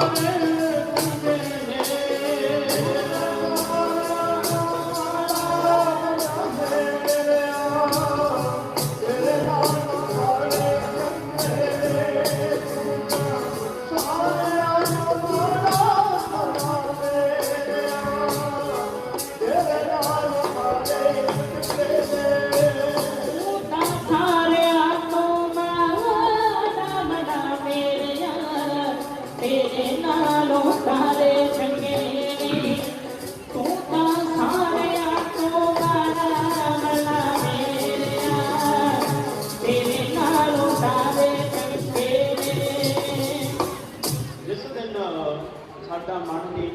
Lord. ਤੇਰੇ ਨਾਲੋਂ ਸਾਰੇ ਚੰਗੇ ਨੇ ਤੂੰ ਤਾਂ ਸਾਰਿਆਂ ਤੋਂ ਮਾੜਾ ਮਨਾ ਮੇਰਿਆ ਤੇਰੇ ਨਾਲੋਂ ਸਾਰੇ ਚੰਗੇ ਨੇ ਜਿਸ ਦਿਨ ਸਾਡਾ ਮਨ ਨੀਵਾਂ